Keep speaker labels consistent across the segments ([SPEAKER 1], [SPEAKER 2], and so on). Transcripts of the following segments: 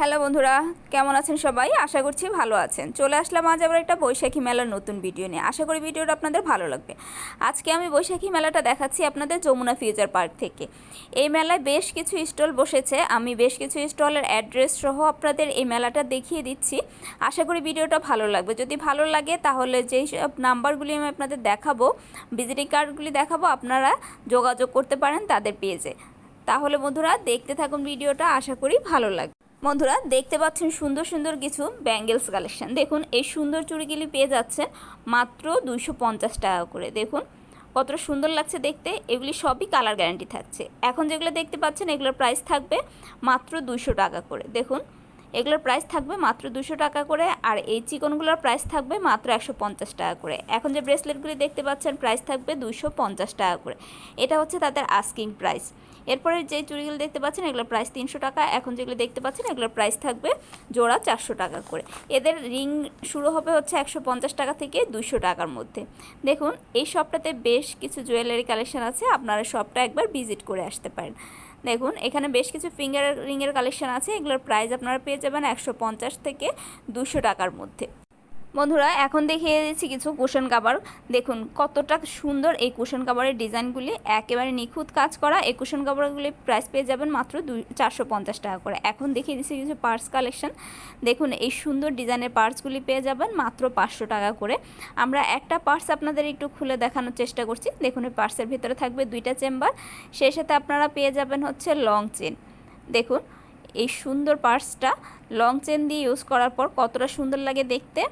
[SPEAKER 1] Hello বন্ধুরা, কেমন আছেন সবাই? আশা করছি ভালো আছেন। চলে আসলাম আজ আবার একটা বৈশাখী মেলার নতুন ভিডিও নিয়ে। আশা করি ভিডিওটা আপনাদের ভালো লাগবে। আজকে আমি বৈশাখী মেলাটা দেখাচ্ছি আপনাদের যমুনা ফিউচার পার্ক থেকে। এই মেলায় বেশ কিছু স্টল বসেছে। আমি বেশ কিছু স্টলের অ্যাড্রেস সহ আপনাদের এই মেলাটা দেখিয়ে দিচ্ছি। আশা করি ভিডিওটা ভালো লাগবে। যদি ভালো লাগে তাহলে যেই সব নাম্বারগুলি আমি আপনাদের দেখাবো, ভিজিটিং কার্ডগুলি দেখাবো, আপনারা যোগাযোগ করতে পারেন তাদের পেজে। তাহলে বন্ধুরা দেখতে থাকুন ভিডিওটা। আশা করি ভালো লাগবে। বন্ধুরা, দেখতে পাচ্ছেন সুন্দর সুন্দর কিছু ব্যাঙ্গেলস কালেকশান। দেখুন, এই সুন্দর চুড়িগুলি পেয়ে যাচ্ছে মাত্র দুইশো পঞ্চাশ টাকা করে। দেখুন, কতটা সুন্দর লাগছে দেখতে। এগুলি সবই কালার গ্যারান্টি থাকছে। এখন যেগুলো দেখতে পাচ্ছেন, এগুলোর প্রাইস থাকবে মাত্র দুইশো টাকা করে। দেখুন এগুলোর প্রাইস থাকবে মাত্র দুশো টাকা করে আর এই চিকনগুলোর প্রাইস থাকবে মাত্র একশো পঞ্চাশ টাকা করে। এখন যে ব্রেসলেটগুলি দেখতে পাচ্ছেন প্রাইস থাকবে দুশো পঞ্চাশ টাকা করে। এটা হচ্ছে তাদের আস্কিং প্রাইস এরপরে যে চুড়িগুলো দেখতে পাচ্ছেন, এগুলোর প্রাইস তিনশো টাকা। এখন যেগুলো দেখতে পাচ্ছেন, এগুলোর প্রাইস থাকবে জোড়া চারশো টাকা করে। এদের রিং শুরু হবে হচ্ছে একশো পঞ্চাশ টাকা থেকে দুশো টাকার মধ্যে। দেখুন, এই শপটাতে বেশ কিছু জুয়েলারি কালেকশন আছে। আপনারা শপটা একবার ভিজিট করে আসতে পারেন। দেখুন, এখানে বেশ কিছু ফিঙ্গার রিংয়ের কালেকশান আছে। এগুলোর প্রাইস আপনারা পেয়ে যাবেন একশো পঞ্চাশ থেকে দুশো টাকার মধ্যে। বন্ধুরা, এখন দেখিয়ে দিচ্ছি কিছু কুশন কাভার দেখুন, কতটা সুন্দর এই কুশন কাভারের ডিজাইনগুলি। একেবারে নিখুঁত কাজ করা। এই কুশন কাভারগুলি প্রাইস পেয়ে যাবেন মাত্র দুই চারশো পঞ্চাশ টাকা করে। এখন দেখিয়ে দিচ্ছি কিছু পার্স কালেকশন দেখুন, এই সুন্দর ডিজাইনের পার্সগুলি পেয়ে যাবেন মাত্র পাঁচশো টাকা করে। আমরা একটা পার্স আপনাদের একটু খুলে দেখানোর চেষ্টা করছি। দেখুন, এই পার্সের ভিতরে থাকবে দুইটা চেম্বার সেই সাথে আপনারা পেয়ে যাবেন হচ্ছে লং চেন দেখুন, এই সুন্দর পার্সটা লং চেন দিয়ে ইউজ করার পর কতটা সুন্দর লাগে দেখতে।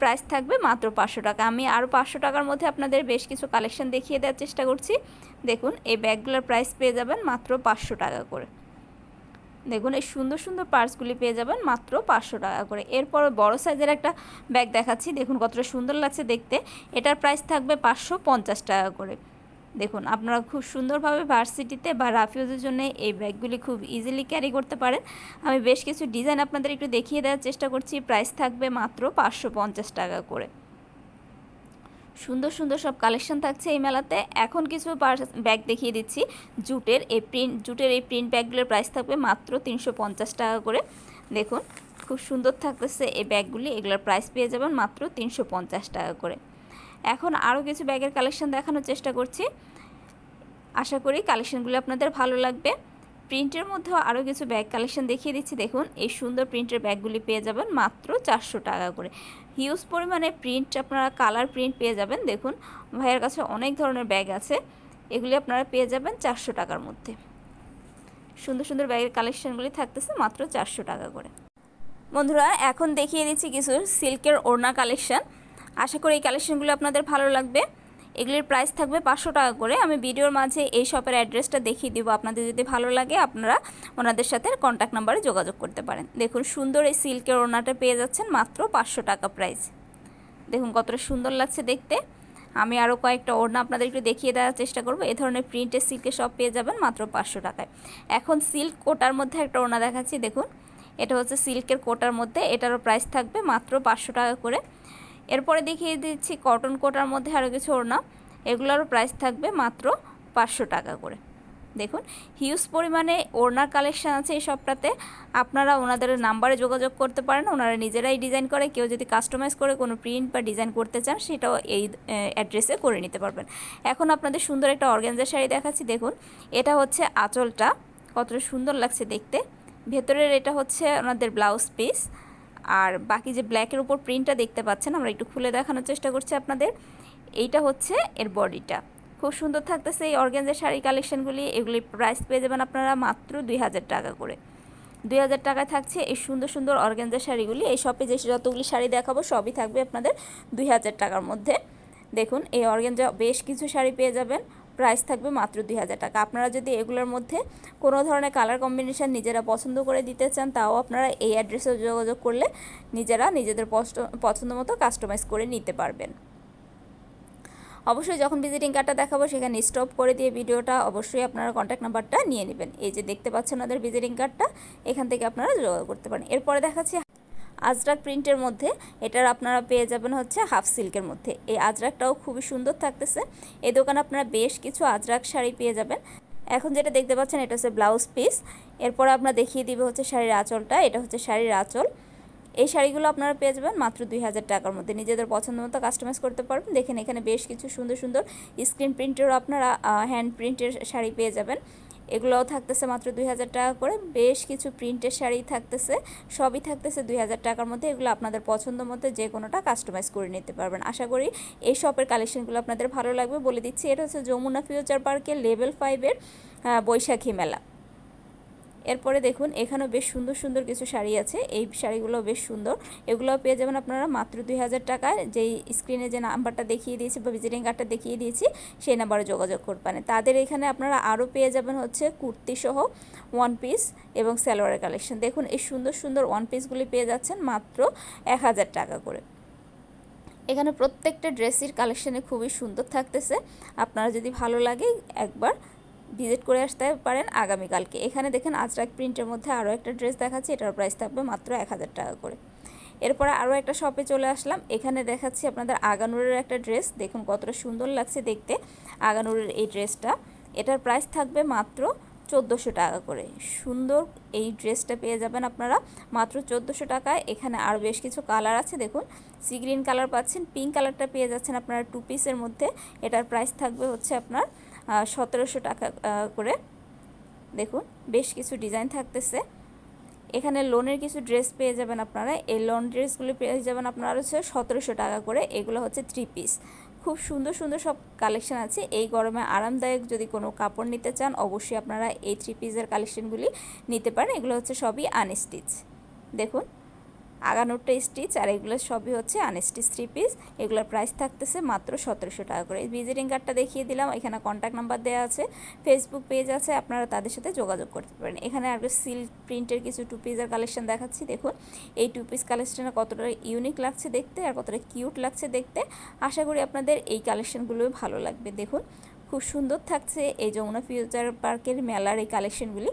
[SPEAKER 1] প্রাইস থাকবে মাত্র পাঁচশো টাকা। আমি আরও পাঁচশো টাকার মধ্যে আপনাদের বেশ কিছু কালেকশন দেখিয়ে দেওয়ার চেষ্টা করছি। দেখুন, এই ব্যাগগুলোর প্রাইস পেয়ে যাবেন মাত্র পাঁচশো টাকা করে। দেখুন, এই সুন্দর সুন্দর পার্সগুলি পেয়ে যাবেন মাত্র পাঁচশো টাকা করে। এরপর বড় সাইজের একটা ব্যাগ দেখাচ্ছি। দেখুন কতটা সুন্দর লাগছে দেখতে। এটার প্রাইস থাকবে পাঁচশো পঞ্চাশ টাকা করে। দেখুন, আপনারা খুব সুন্দরভাবে ভার্সিটিতে বা রাফিউজের জন্য এই ব্যাগগুলি খুব ইজিলি ক্যারি করতে পারেন। আমি বেশ কিছু ডিজাইন আপনাদের একটু দেখিয়ে দেওয়ার চেষ্টা করছি। প্রাইস থাকবে মাত্র পাঁচশো পঞ্চাশ টাকা করে। সুন্দর সুন্দর সব কালেকশন থাকছে এই মেলাতে। এখন কিছু ব্যাগ দেখিয়ে দিচ্ছি। জুটের এই প্রিন্ট জুটের এই প্রিন্ট ব্যাগগুলোর প্রাইস থাকবে মাত্র তিনশো পঞ্চাশ টাকা করে। দেখুন, খুব সুন্দর থাকতেছে এই ব্যাগগুলি। এগুলোর প্রাইস পেয়ে যাবেন মাত্র তিনশো পঞ্চাশ টাকা করে। এখন আরও কিছু ব্যাগের কালেকশন দেখানোর চেষ্টা করছি। আশা করি কালেকশনগুলো আপনাদের ভালো লাগবে। প্রিন্টের মধ্যেও আরও কিছু ব্যাগ কালেকশন দেখিয়ে দিচ্ছি। দেখুন, এই সুন্দর প্রিন্টের ব্যাগগুলি পেয়ে যাবেন মাত্র চারশো টাকা করে। হিউজ পরিমাণে প্রিন্ট আপনারা কালার প্রিন্ট পেয়ে যাবেন। দেখুন, ভাইয়ের কাছে অনেক ধরনের ব্যাগ আছে। এগুলি আপনারা পেয়ে যাবেন চারশো টাকার মধ্যে। সুন্দর সুন্দর ব্যাগের কালেকশনগুলি থাকতেছে মাত্র চারশো টাকা করে। বন্ধুরা, এখন দেখিয়ে দিচ্ছি কিছু সিল্কের ওড়না কালেকশন আশা করি এই কালেকশনগুলো আপনাদের ভালো লাগবে। এগুলির প্রাইস থাকবে পাঁচশো টাকা করে। আমি ভিডিওর মাঝে এই শপের অ্যাড্রেসটা দেখিয়ে দিব। আপনাদের যদি ভালো লাগে, আপনারা ওনাদের সাথে কন্ট্যাক্ট নাম্বারে যোগাযোগ করতে পারেন। দেখুন, সুন্দর এই সিল্কের ওড়নাটা পেয়ে যাচ্ছেন মাত্র পাঁচশো টাকা প্রাইস দেখুন, কতটা সুন্দর লাগছে দেখতে। আমি আরও কয়েকটা ওড়না আপনাদের একটু দেখিয়ে দেওয়ার চেষ্টা করব। এ ধরনের প্রিন্টের সিল্কের সব পেয়ে যাবেন মাত্র পাঁচশো টাকায়। এখন সিল্ক কোটার মধ্যে একটা ওড়না দেখাচ্ছি, দেখুন। এটা হচ্ছে সিল্কের কোটার মধ্যে। এটারও প্রাইস থাকবে মাত্র পাঁচশো টাকা করে। এরপরে দেখিয়ে দিচ্ছি কটন কোটার মধ্যে আরও কিছু ওড়না। এগুলোরও প্রাইস থাকবে মাত্র পাঁচশো টাকা করে। দেখুন হিউজ পরিমাণে ওড়নার কালেকশান আছে এই সবটাতে। আপনারা ওনাদের নাম্বারে যোগাযোগ করতে পারেন, ওনারা নিজেরাই ডিজাইন করে, কেউ যদি কাস্টমাইজ করে কোনো প্রিন্ট বা ডিজাইন করতে চান, সেটাও এই অ্যাড্রেসে করে নিতে পারবেন। এখন আপনাদের সুন্দর একটা অর্গ্যানজার শাড়ি দেখাচ্ছি, দেখুন। এটা হচ্ছে আঁচলটা, কতটা সুন্দর লাগছে দেখতে। ভেতরের এটা হচ্ছে ওনাদের ব্লাউজ পিস আর বাকি যে ব্ল্যাকের উপর প্রিন্টটা দেখতে পাচ্ছেন, আমরা একটু খুলে দেখানোর চেষ্টা করছি আপনাদের। এইটা হচ্ছে এর বডিটা। খুব সুন্দর থাকতেছে এই অর্গ্যানজের শাড়ি কালেকশনগুলি এগুলি প্রাইস পেয়ে যাবেন আপনারা মাত্র দুই হাজার টাকা করে। দুই হাজার টাকায় থাকছে এই সুন্দর সুন্দর অর্গ্যানজার শাড়িগুলি। এই শপে যে যতগুলি শাড়ি দেখাবো, সবই থাকবে আপনাদের দুই হাজার টাকার মধ্যে। দেখুন, এই অর্গ্যানজা বেশ কিছু শাড়ি পেয়ে যাবেন। প্রাইস থাকবে মাত্র দুই হাজার টাকা। আপনারা যদি এগুলোর মধ্যে কোনো ধরনের কালার কম্বিনেশান নিজেরা পছন্দ করে দিতে চান, তাও আপনারা এই অ্যাড্রেসে যোগাযোগ করলে নিজেরা নিজেদের পছন্দ মতো কাস্টমাইজ করে নিতে পারবেন। অবশ্যই যখন ভিজিটিং কার্ডটা দেখাবো, সেখানে স্টপ করে দিয়ে ভিডিওটা অবশ্যই আপনারা কন্ট্যাক্ট নাম্বারটা নিয়ে নেবেন। এই যে দেখতে পাচ্ছেন ওদের ভিজিটিং কার্ডটা এখান থেকে আপনারা যোগাযোগ করতে পারেন। এরপরে দেখাচ্ছি আজরাক প্রিন্টের মধ্যে, এটার আপনারা পেয়ে যাবেন হচ্ছে হাফ সিল্কের মধ্যে। এই আজরাকটাও খুবই সুন্দর থাকতেছে। এই দোকানে আপনারা বেশ কিছু আজরাক শাড়ি পেয়ে যাবেন। এখন যেটা দেখতে পাচ্ছেন, এটা হচ্ছে ব্লাউজ পিস এরপর আপনার দেখিয়ে দিবে হচ্ছে শাড়ির আঁচলটা। এটা হচ্ছে শাড়ির আঁচল। এই শাড়িগুলো আপনারা পেয়ে যাবেন মাত্র দুই হাজার টাকার মধ্যে। নিজেদের পছন্দ মতো কাস্টমাইজ করতে পারবেন। দেখেন এখানে বেশ কিছু সুন্দর সুন্দর স্ক্রিন প্রিন্টেরও আপনারা হ্যান্ড প্রিন্টের শাড়ি পেয়ে যাবেন। এগুলোও থাকতেছে মাত্র দুই হাজার টাকা করে। বেশ কিছু প্রিন্টের শাড়ি থাকতেছে, সবই থাকতেছে দুই হাজার টাকার মধ্যে। এগুলো আপনাদের পছন্দ মতো যে কোনোটা কাস্টমাইজ করে নিতে পারবেন। আশা করি এই শপের কালেকশনগুলো আপনাদের ভালো লাগবে। বলে দিচ্ছি, এটা হচ্ছে যমুনা ফিউচার পার্কের লেভেল ফাইভের বৈশাখী মেলা। এরপরে দেখুন, এখানেও বেশ সুন্দর সুন্দর কিছু শাড়ি আছে। এই শাড়িগুলো বেশ সুন্দর। এগুলোও পেয়ে যাবেন আপনারা মাত্র দুই হাজার টাকায়। যেই স্ক্রিনে যে নাম্বারটা দেখিয়ে দিয়েছি বা ভিজিটিং কার্ডটা দেখিয়ে দিয়েছি, সেই নাম্বারে যোগাযোগ করবেন। তাদের এখানে আপনারা আরও পেয়ে যাবেন হচ্ছে কুর্তি সহ ওয়ান পিস এবং সালোয়ারের কালেকশন দেখুন, এই সুন্দর সুন্দর ওয়ান পিসগুলি পেয়ে যাচ্ছেন মাত্র এক হাজার টাকা করে। এখানে প্রত্যেকটা ড্রেসের কালেকশানে খুবই সুন্দর থাকতেছে। আপনারা যদি ভালো লাগে একবার ভিজিট করে আসতে পারেন আগামীকালকে। এখানে দেখেন আজরাক প্রিন্টের মধ্যে আরও একটা ড্রেস দেখাচ্ছি, এটার প্রাইস থাকবে মাত্র এক হাজার টাকা করে। এরপরে আরও একটা শপে চলে আসলাম। এখানে দেখাচ্ছি আপনাদের আগানুরের একটা ড্রেস। দেখুন কতটা সুন্দর লাগছে দেখতে আগানুরের এই ড্রেসটা। এটার প্রাইস থাকবে মাত্র চোদ্দোশো টাকা করে। সুন্দর এই ড্রেসটা পেয়ে যাবেন আপনারা মাত্র চোদ্দোশো টাকায়। এখানে আর বেশ কিছু কালার আছে, দেখুন। সি গ্রিন কালার পাচ্ছেন, পিঙ্ক কালারটা পেয়ে যাচ্ছেন আপনারা টু পিসের মধ্যে। এটার প্রাইস থাকবে হচ্ছে আপনার সতেরোশো টাকা করে। দেখুন, বেশ কিছু ডিজাইন থাকতেছে। এখানে লোনের কিছু ড্রেস পেয়ে যাবেন আপনারা। এই লোন ড্রেসগুলো পেয়ে যাবেন আপনারা হচ্ছে সতেরোশো টাকা করে। এগুলো হচ্ছে থ্রি পিস খুব সুন্দর সুন্দর সব কালেকশন আছে। এই গরমে আরামদায়ক যদি কোনো কাপড় নিতে চান, অবশ্যই আপনারা এই থ্রি পিসের কালেকশনগুলি নিতে পারেন। এগুলো হচ্ছে সবই আনস্টিচ দেখুন আগানোরটা স্টিচ আর এগুলো সবই হচ্ছে আনস্টিচ থ্রি পিস এগুলোর প্রাইস থাকতেছে মাত্র সতেরোশো টাকা করে। ভিজিটিং কার্ডটা দেখিয়ে দিলাম, এখানে কন্ট্যাক্ট নাম্বার দেওয়া আছে। ফেসবুক পেজ আছে, আপনারা তাদের সাথে যোগাযোগ করতে পারেন। এখানে আর সিল্ক প্রিন্টের কিছু টু পিসের কালেকশন দেখাচ্ছি, দেখুন। এই টু পিস কালেকশনে কতটা ইউনিক লাগছে দেখতে আর কতটা কিউট লাগছে দেখতে। আশা করি আপনাদের এই কালেকশনগুলোই ভালো লাগবে, দেখুন। খুব সুন্দর থাকছে এই যমুনা ফিউচার পার্কের মেলার এই কালেকশনগুলি।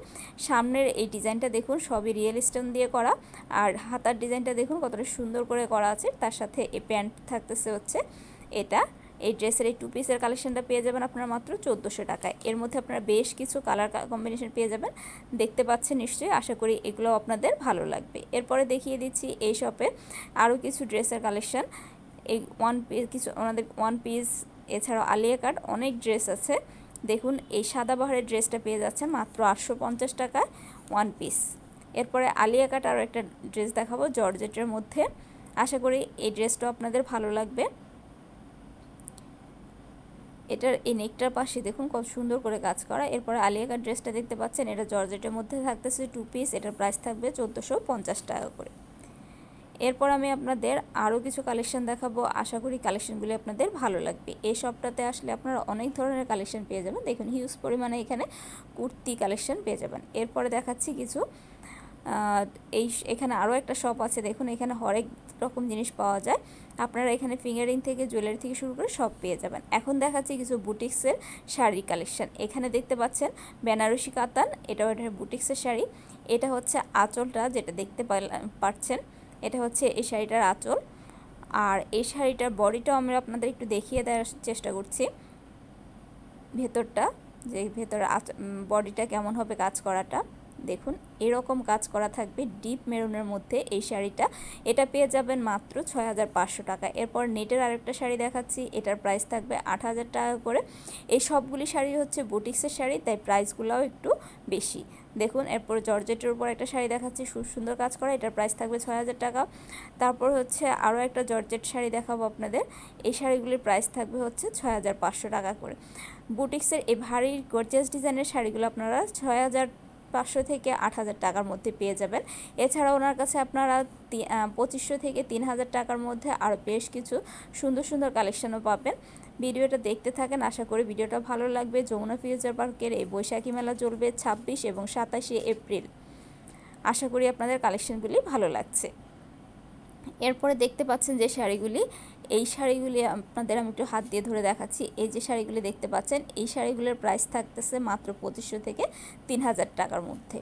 [SPEAKER 1] সামনের এই ডিজাইনটা দেখুন, সবই রিয়েল স্টোন দিয়ে করা। আর হাতার ডিজাইনটা দেখুন, কতটা সুন্দর করে করা আছে। তার সাথে এই প্যান্ট থাকতেছে হচ্ছে এটা। এই ড্রেসের এই টু পিসের কালেকশনটা পেয়ে যাবেন আপনারা মাত্র চোদ্দোশো টাকায়। এর মধ্যে আপনারা বেশ কিছু কালার কম্বিনেশন পেয়ে যাবেন। দেখতে পাচ্ছেন নিশ্চয়ই, আশা করি এগুলো আপনাদের ভালো লাগবে। এরপরে দেখিয়ে দিচ্ছি এই শপে আরও কিছু ড্রেসের কালেকশন। এই ওয়ান পিস কিছু ওনাদের ওয়ান পিস এছাড়াও আলিয়া কাট অনেক ড্রেস আছে। দেখুন, এই সাদাবাহারের ড্রেসটা পেয়ে যাচ্ছেন মাত্র আটশো পঞ্চাশ টাকা ওয়ান পিস এরপরে আলিয়া কাট আরও একটা ড্রেস দেখাবো জর্জেটের মধ্যে। আশা করি এই ড্রেসটাও আপনাদের ভালো লাগবে। এটার এই নেকটার পাশে দেখুন কত সুন্দর করে কাজ করা। এরপরে আলিয়া কাট ড্রেসটা দেখতে পাচ্ছেন, এটা জর্জেটের মধ্যে থাকতেছে টু পিস এটার প্রাইস থাকবে চোদ্দোশো পঞ্চাশ টাকা করে। এরপর আমি আপনাদের আরও কিছু কালেকশন দেখাবো। আশা করি কালেকশনগুলি আপনাদের ভালো লাগবে। এই শপটাতে আসলে আপনারা অনেক ধরনের কালেকশন পেয়ে যাবেন। দেখুন হিউজ পরিমাণে এখানে কুর্তি কালেকশন পেয়ে যাবেন। এরপরে দেখাচ্ছি কিছু এই এখানে আরও একটা শপ আছে। দেখুন, এখানে হরেক রকম জিনিস পাওয়া যায়। আপনারা এখানে ফিঙ্গারিং থেকে জুয়েলারি থেকে শুরু করে সব পেয়ে যাবেন। এখন দেখাচ্ছি কিছু বুটিক্সের শাড়ি কালেকশন এখানে দেখতে পাচ্ছেন বেনারসি কাতান। এটাও একটা বুটিক্সের শাড়ি। এটা হচ্ছে আঁচলটা যেটা দেখতে পাচ্ছেন। এটা হচ্ছে এই শাড়িটার আঁচল। আর এই শাড়িটার বডিটাও আমরা আপনাদের একটু দেখিয়ে দেওয়ার চেষ্টা করছি। ভেতরটা, যে ভেতরে বডিটা কেমন হবে কাজ করাটা। দেখুন, এরকম কাজ করা থাকবে ডিপ মেরুনের মধ্যে এই শাড়িটা। এটা পেয়ে যাবেন মাত্র ছয় হাজার পাঁচশো টাকা। এরপর নেটের আরেকটা শাড়ি দেখাচ্ছি, এটার প্রাইস থাকবে আট হাজার টাকা করে। এই সবগুলি শাড়ি হচ্ছে বুটিক্সের শাড়ি, তাই প্রাইসগুলোও একটু বেশি। দেখুন, এরপর জর্জেটের উপর একটা শাড়ি দেখাচ্ছি, খুব সুন্দর কাজ করা, এটার প্রাইস থাকবে ছয় হাজার টাকা। তারপর হচ্ছে আরও একটা জর্জেট শাড়ি দেখাবো আপনাদের, এই শাড়িগুলির প্রাইস থাকবে হচ্ছে ছয় হাজার পাঁচশো টাকা করে। বুটিক্সের এই ভারী গর্জিয়াস ডিজাইনের শাড়িগুলো আপনারা ছয় হাজার পাঁচশো থেকে আট হাজার টাকার মধ্যে পেয়ে যাবেন। এছাড়া ওনার কাছে আপনারা পঁচিশশো থেকে তিন হাজার টাকার মধ্যে আরও বেশ কিছু সুন্দর সুন্দর কালেকশনও পাবেন। ভিডিওটা দেখতে থাকেন, আশা করি ভিডিওটা ভালো লাগবে। যমুনা ফিউচার পার্কের এই বৈশাখী মেলা চলবে ছাব্বিশ এবং সাতাশে এপ্রিল। আশা করি আপনাদের কালেকশনগুলি ভালো লাগছে। এরপরে দেখতে পাচ্ছেন যে শাড়িগুলি, এই শাড়িগুলি আপনাদের আমি একটু হাত দিয়ে ধরে দেখাচ্ছি। এই যে শাড়িগুলি দেখতে পাচ্ছেন, এই শাড়িগুলোর প্রাইস থাকতেছে মাত্র পঁচিশশো থেকে তিন হাজার টাকার মধ্যে।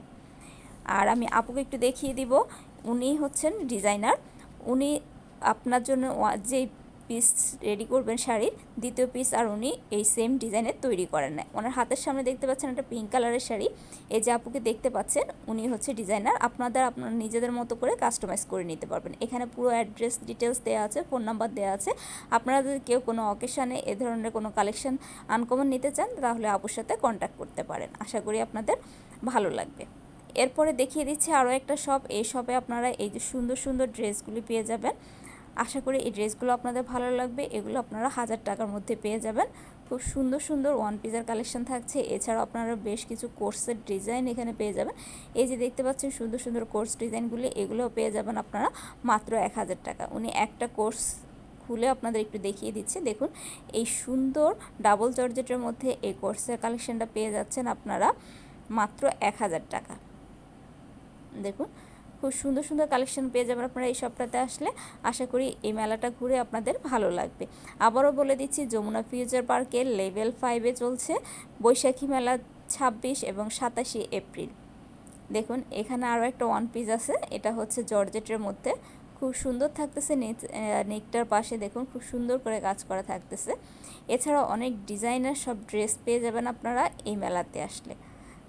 [SPEAKER 1] আর আমি আপুকে একটু দেখিয়ে দিব, উনি হচ্ছেন ডিজাইনার উনি আপনার জন্য যে পিস রেডি করবেন শাড়ির, দ্বিতীয় পিস আর উনি এই সেম ডিজাইনের তৈরি করেন না ওনার হাতের সামনে দেখতে পাচ্ছেন একটা পিঙ্ক কালারের শাড়ি। এই যে আপুকে দেখতে পাচ্ছেন, উনি হচ্ছে ডিজাইনার আপনাদের আপনার নিজেদের মতো করে কাস্টমাইজ করে নিতে পারবেন। এখানে পুরো অ্যাড্রেস ডিটেলস দেওয়া আছে ফোন নাম্বার দেওয়া আছে। আপনারা যদি কেউ কোনো অকেশানে এ ধরনের কোনো কালেকশন আনকমন নিতে চান, তাহলে আপুর সাথে কন্ট্যাক্ট করতে পারেন। আশা করি আপনাদের ভালো লাগবে। এরপরে দেখিয়ে দিচ্ছি আরও একটা শপ এই শপে আপনারা এই যে সুন্দর সুন্দর ড্রেসগুলি পেয়ে যাবেন। আশা করি এই ড্রেসগুলো আপনাদের ভালো লাগবে। এগুলো আপনারা হাজার টাকার মধ্যে পেয়ে যাবেন। খুব সুন্দর সুন্দর ওয়ান পিসের কালেকশন থাকছে। এছাড়াও আপনারা বেশ কিছু কোর্সের ডিজাইন এখানে পেয়ে যাবেন। এই যে দেখতে পাচ্ছেন সুন্দর সুন্দর কোর্স ডিজাইনগুলি এগুলোও পেয়ে যাবেন আপনারা মাত্র এক হাজার টাকা। উনি একটা কোর্স খুলে আপনাদের একটু দেখিয়ে দিচ্ছে। দেখুন, এই সুন্দর ডাবল জর্জেটের মধ্যে এই কোর্সের কালেকশনটা পেয়ে যাচ্ছেন আপনারা মাত্র এক হাজার টাকা। দেখুন খুব সুন্দর সুন্দর কালেকশন পেয়ে যাবেন আপনারা এই সপ্তাহে আসলে। আশা করি এই মেলাটা ঘুরে আপনাদের ভালো লাগবে। আবারও বলে দিচ্ছি, যমুনা ফিউচার পার্কের লেভেল ফাইভে চলছে বৈশাখী মেলা ছাব্বিশ এবং সাতাশে এপ্রিল। দেখুন, এখানে আরও একটা ওয়ান পিস আছে, এটা হচ্ছে জর্জেটের মধ্যে। খুব সুন্দর থাকতেছে নেকটার পাশে, দেখুন খুব সুন্দর করে কাজ করা থাকতেছে। এছাড়াও অনেক ডিজাইনার সব ড্রেস পেয়ে যাবেন আপনারা এই মেলাতে আসলে।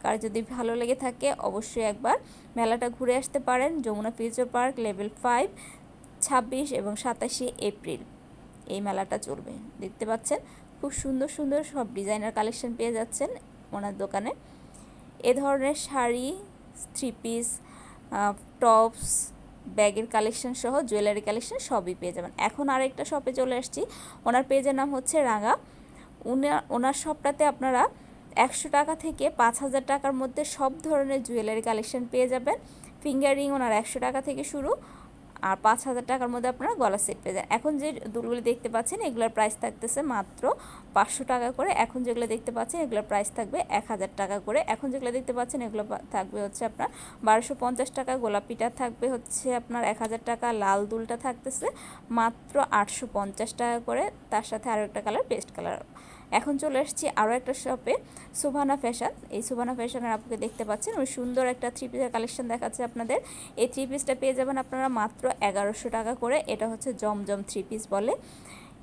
[SPEAKER 1] কার যদি ভালো লেগে থাকে অবশ্যই একবার মেলাটা ঘুরে আসতে পারেন। Jamuna future park, level five, ছাব্বিশ এবং সাতাশে এপ্রিল। এই মেলাটা চলবে। দেখতে পাচ্ছেন, খুব সুন্দর সুন্দর সব ডিজাইনার কালেকশন পেয়ে যাচ্ছেন ওনার দোকানে। এ ধরনের শাড়ি, থ্রি পিস টপস, ব্যাগের কালেকশন সহ জুয়েলারি কালেকশন সবই পেয়ে যাবেন। এখন আরেকটা শপে চলে আসছি। ওনার পেজের নাম হচ্ছে রাঙা। উনার ওনার শপটাতে আপনারা একশো টাকা থেকে পাঁচ হাজার টাকার মধ্যে সব ধরনের জুয়েলারি কালেকশন পেয়ে যাবেন। ফিঙ্গার রিং ওনার একশো টাকা থেকে শুরু, আর পাঁচ হাজার টাকার মধ্যে আপনারা গলা সেট পেয়ে যান এখন যে দুলগুলি দেখতে পাচ্ছেন, এগুলোর প্রাইস থাকতেছে মাত্র পাঁচশো টাকা করে। এখন যেগুলো দেখতে পাচ্ছেন, এগুলোর প্রাইস থাকবে এক হাজার টাকা করে। এখন যেগুলো দেখতে পাচ্ছেন, এগুলো থাকবে হচ্ছে আপনার বারোশো পঞ্চাশ টাকা, গোলাপিটা থাকবে হচ্ছে আপনার এক হাজার টাকা, লাল দুলটা থাকতেছে মাত্র আটশো পঞ্চাশ টাকা করে। তার সাথে আরও একটা কালার পেস্ট কালার এখন চলে এসেছি আরও একটা শপে সুভানা ফ্যাশন এই সুভানা ফ্যাশনের আপুকে দেখতে পাচ্ছেন, ওই সুন্দর একটা থ্রি পিসের কালেকশন দেখাচ্ছে আপনাদের। এই থ্রি পিসটা পেয়ে যাবেন আপনারা মাত্র এগারোশো টাকা করে। এটা হচ্ছে জমজম থ্রি পিস বলে।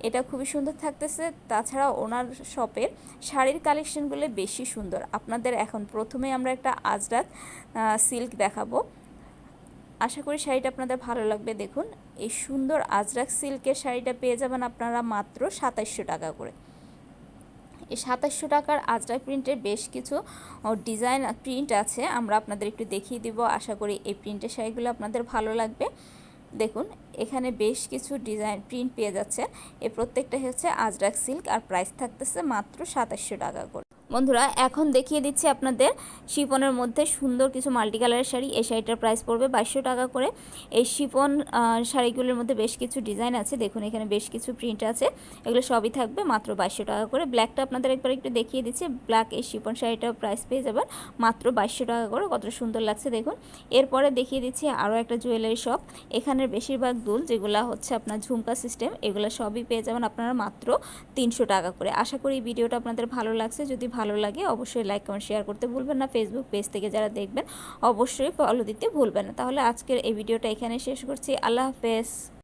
[SPEAKER 1] এটা খুবই সুন্দর থাকতেছে। তাছাড়া ওনার শপের শাড়ির কালেকশনগুলো বেশি সুন্দর। আপনাদের এখন প্রথমে আমরা একটা আজরাত সিল্ক দেখাবো। আশা করি শাড়িটা আপনাদের ভালো লাগবে। দেখুন, এই সুন্দর আজরাক সিল্কের শাড়িটা পেয়ে যাবেন আপনারা মাত্র সাতাইশশো টাকা করে। এই সাতাশশো টাকার আজরা প্রিন্টের বেশ কিছু ডিজাইন প্রিন্ট আছে। আমরা আপনাদের একটু দেখিয়ে দিব। আশা করি এই প্রিন্টের শাড়িগুলো আপনাদের ভালো লাগবে। দেখুন, এখানে বেশ কিছু ডিজাইন প্রিন্ট পেয়ে যাচ্ছে। এ প্রত্যেকটা হচ্ছে আজরাক সিল্ক আর প্রাইস থাকতেছে মাত্র সাতাশশো টাকা করে। বন্ধুরা, এখন দেখিয়ে দিচ্ছি আপনাদের শিপনের মধ্যে সুন্দর কিছু মাল্টি কালারের শাড়ি। এই শাড়িটার প্রাইস পড়বে বাইশশো টাকা করে। এই শিপন শাড়িগুলোর মধ্যে বেশ কিছু ডিজাইন আছে। দেখুন, এখানে বেশ কিছু প্রিন্ট আছে। এগুলো সবই থাকবে মাত্র বাইশশো টাকা করে। ব্ল্যাকটা আপনাদের একবার একটু দেখিয়ে দিচ্ছি। ব্ল্যাক এই শিপন শাড়িটার প্রাইস পেয়ে যাবেন মাত্র বাইশশো টাকা করে। কত সুন্দর লাগছে, দেখুন। এরপরে দেখিয়ে দিচ্ছি আরও একটা জুয়েলারি শপ। এখানের বেশিরভাগ দুল যেগুলো হচ্ছে আপনার ঝুমকা সিস্টেম, এগুলো সবই পেয়ে যাবেন আপনারা মাত্র তিনশো টাকা করে। আশা করি ভিডিওটা আপনাদের ভালো লাগছে। যদি ভালো লাগে, অবশ্যই লাইক কমেন্ট শেয়ার করতে ভুলবেন না। ফেসবুক পেজ থেকে যারা দেখবেন, অবশ্যই ফলো দিতে ভুলবেন না। তাহলে আজকের এই ভিডিওটা এখানে শেষ করছি। আল্লাহ হাফেজ।